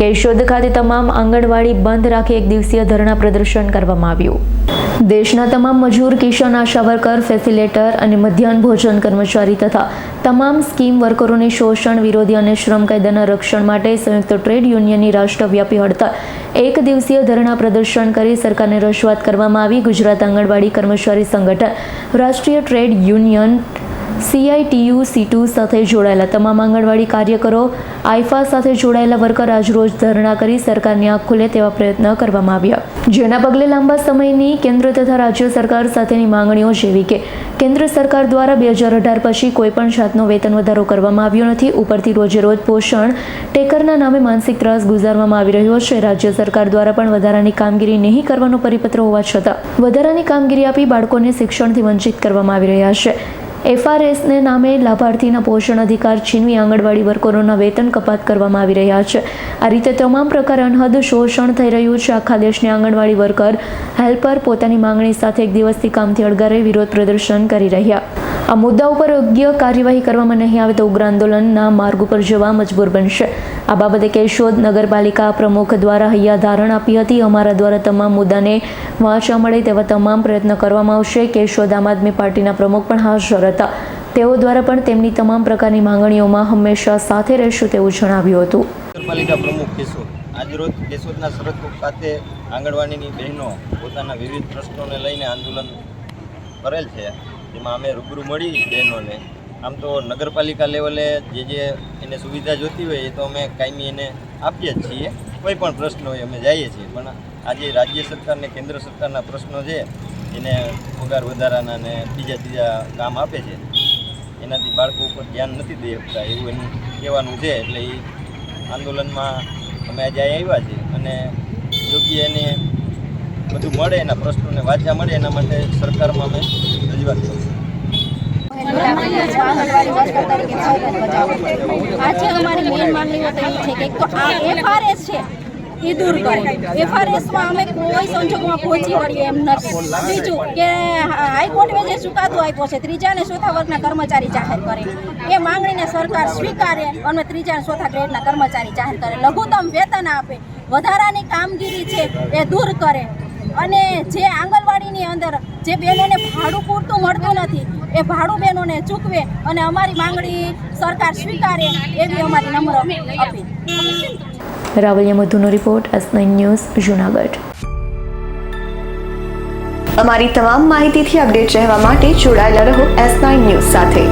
કેશોદ ખાતે તમામ આંગણવાડી બંધ રાખી એક દિવસીય ધરણા પ્રદર્શન કરવામાં આવ્યું. દેશના તમામ મજૂર કિશન આશા વર્કર ફેસિલેટર અને મધ્યાહન ભોજન કર્મચારી તથા તમામ સ્કીમ વર્કરોને શોષણ, વિરોધી અને શ્રમ કાયદાના રક્ષણ માટે સંયુક્ત ટ્રેડ યુનિયનની રાષ્ટ્રવ્યાપી હડતાલ એક દિવસીય ધરણા પ્રદર્શન કરી સરકારને રજૂઆત કરવામાં આવી. ગુજરાત આંગણવાડી કર્મચારી સંગઠન, રાષ્ટ્રીય ટ્રેડ યુનિયન સીઆઈટીયુ સીટુ સાથે જોડાયેલા તમામ આંગણવાડી કાર્યકરો, આઈફા સાથે જોડાયેલા વર્કર આજરોજ ધરણા કરી સરકારની આંખ ખુલે તેવા પ્રયત્ન કરવામાં આવ્યા. જેના પગલે લાંબા સમયની કેન્દ્ર તથા રાજ્ય સરકાર સાથેની માંગણીઓ જેવી કે કેન્દ્ર સરકાર દ્વારા બે હજાર અઢાર પછી કોઈપણ જાતનો વેતન વધારો કરવામાં આવ્યો નથી, ઉપરથી રોજે રોજ પોષણ ટેકરના નામે માનસિક ત્રાસ ગુજારવામાં આવી રહ્યો છે. રાજ્ય સરકાર દ્વારા પણ વધારાની કામગીરી નહીં કરવાનો પરિપત્ર હોવા છતાં વધારાની કામગીરી આપી બાળકોને શિક્ષણથી વંચિત કરવામાં આવી રહ્યા છે. એફઆરએસને નામે લાભાર્થીના પોષણ અધિકાર છીનવી આંગણવાડી વર્કરોના વેતન કપાત કરવામાં આવી રહ્યા છે. આ રીતે તમામ પ્રકારે અનહદ શોષણ થઈ રહ્યું છે. આખા દેશની આંગણવાડી વર્કર, હેલ્પર પોતાની માંગણી સાથે એક દિવસથી કામથી અળગારે વિરોધ પ્રદર્શન કરી રહ્યા. આ મુદ્દા ઉપર યોગ્ય કાર્યવાહી કરવામાં નહીં આવે તો ઉગ્ર આંદોલનના માર્ગ ઉપર જવા મજબૂર બનશે. આ બાબતે કેશોદ નગરપાલિકા પ્રમુખ દ્વારા હૈયા ધારણ આપી હતી. અમારા દ્વારા તમામ મુદ્દાને વાંચા મળે તેવા તમામ પ્રયત્ન કરવામાં આવશે. કેશોદ આમ આદમી પાર્ટીના પ્રમુખ પણ હાજર હતા. તેઓ દ્વારા પણ તેમની તમામ પ્રકારની માંગણીઓમાં હંમેશા સાથે રહેશું તેવું જણાવ્યું હતું. નગરપાલિકા પ્રમુખ કેશોદ આજરોજ કેશોદના સરહદ ખાતે આંગણવાડીની બહેનો પોતાના વિવિધ પ્રશ્નોને લઈને આંદોલન કરેલ છે. જેમાં અમે રૂબરૂ મળી બહેનોને. આમ તો નગરપાલિકા લેવલે જે જે એને સુવિધા જોતી હોય એ તો અમે કાયમી એને આપીએ જ છીએ. કોઈ પણ પ્રશ્ન હોય અમે જઈએ છીએ. પણ આજે રાજ્ય સરકાર ને કેન્દ્ર સરકારના પ્રશ્નો છે, એને પગાર વધારાના ને બીજા ત્રીજા કામ આપે છે. એનાથી બાળકો ઉપર ધ્યાન નથી દઈ શકતા એવું એનું કહેવાનું છે. એટલે એ આંદોલનમાં અમે આજે આવ્યા છીએ. અને યોગ્ય એને બધું મળે એના પ્રશ્નોને વાંચા મળે એના માટે સરકારમાં અમે રજૂઆત કરીશું. આજે અમારી મેઇન માંગણીઓ તો એ છે કે આ એફઆરએસ છે એ દૂર કરે. એફઆરએસમાં અમે કોઈ સંજોગોમાં પહોંચી એમ નથી. બીજું કે હાઈકોર્ટે જે ચુકાદો આપ્યો છે ત્રીજા અને ચોથા વર્ગના કર્મચારી જાહેર કરે. એ માંગણીને સરકાર સ્વીકારે અને ત્રીજા અને ચોથા ગ્રેડના કર્મચારી જાહેર કરે. લઘુત્તમ વેતન આપે. વધારાની કામગીરી છે, એ દૂર કરે. અને જે આંગણવાડીની અંદર જે બહેનોને ભાડું પૂરતું મળતું નથી એ ભાડું બહેનોને ચૂકવે અને અમારી માંગણી સરકાર સ્વીકારે એવી અમારી નમ્ર appeal. Ravaliya મધુનો report S nine news Junagadh. અમારી તમામ માહિતીથી અપડેટ રહેવા માટે જોડાયેલા રહો એસ નાઇન ન્યૂઝ સાથે.